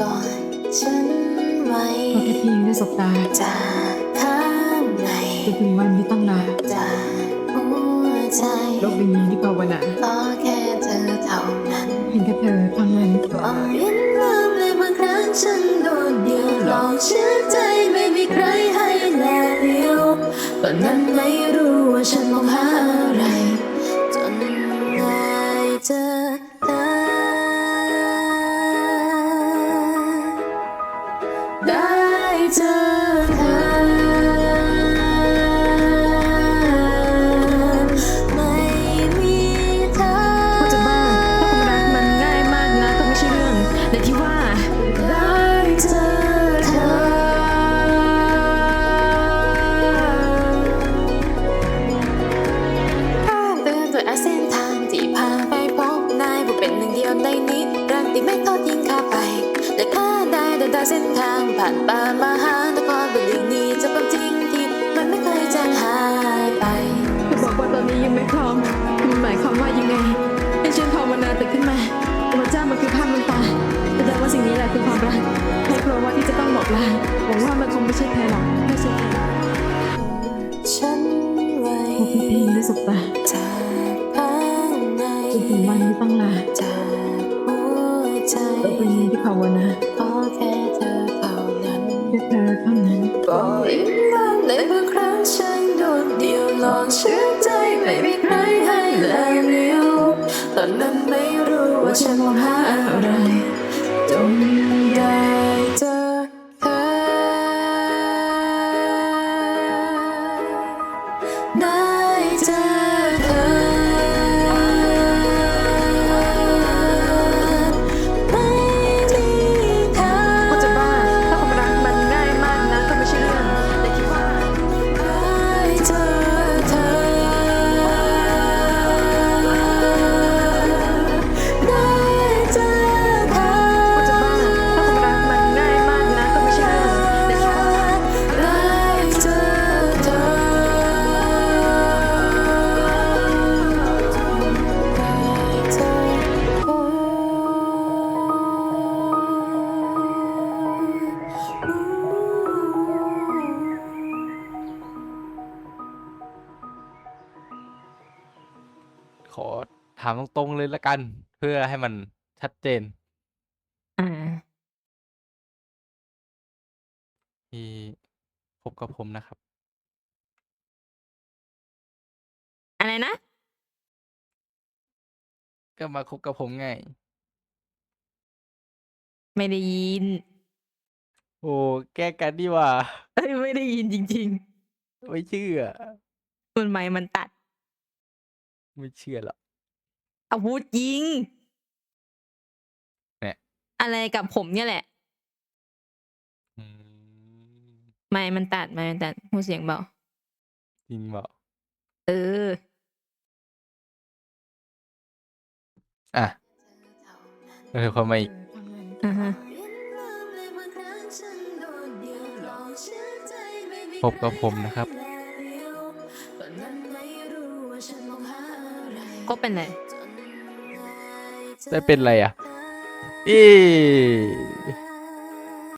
กอดฉันไว้กอดแค่เพียงได้สบตาจะกข้างในจะถึงวันที่ต้องลาจากหัวใจโลกใบนี้ที่ภาวนาขอแค่เธอเท่านั้นเห็นแค่เธอเท่านั้นมองเห็นลืมเลยบางครั้งฉันโดดเดียวลองเชื่อใจไม่มีใครให้แลเลี้ยวตอนนั้นไม่รู้ว่าฉันมองหา ไม่ทอดทิ้งข้าไป แต่ข้าได้เดินตามเส้นทางผ่านป่ามาหานครเป็นหนึ่งนี้จะความจริงที่มันไม่เคยจางหายไปจะบอกว่าตอนนี้ยังไม่พร้อมมันหมายความว่ายังไงให้ฉันภาวนาตื่นขึ้นมาพระเจ้ามันคือภาพลวงตาแสดงว่าสิ่งนี้แหละคือความรักให้กลัวว่าที่จะต้องบอกลาหวังว่ามันคงไม่ใช่แพ้หรอกไม่ใช่แพ้ฉันไว้พบเพียงได้สบตาจากข้างในจนถึงวันที่ต้องลา ก็อีกบ้าในบางครั้งฉันโดดเดี่ยวลองเชื่อามตรง ๆ เลยละกัน เพื่อให้มันชัดเจนอ่าที่พบกับผมนะครับ อะไรนะ ก็มาคบกับผมไง ไม่ได้ยิน โอ้ แก้กันดีว่าเอ้ย ไม่ได้ยินจริงไม่เชื่อๆมันไม้มันตัด ไม่เชื่อหรอก อาวุธยิงเนี่ย อะไรกับผมเนี่ยแหละ อืมไม้มันตัดไม้มันตัดหูเสียงเบา จริงเปล่าเออ อะเออความมาอีกอ่าฮะ พบกับผมนะครับ ก็เป็นไร ได้เป็นอะไรอะอี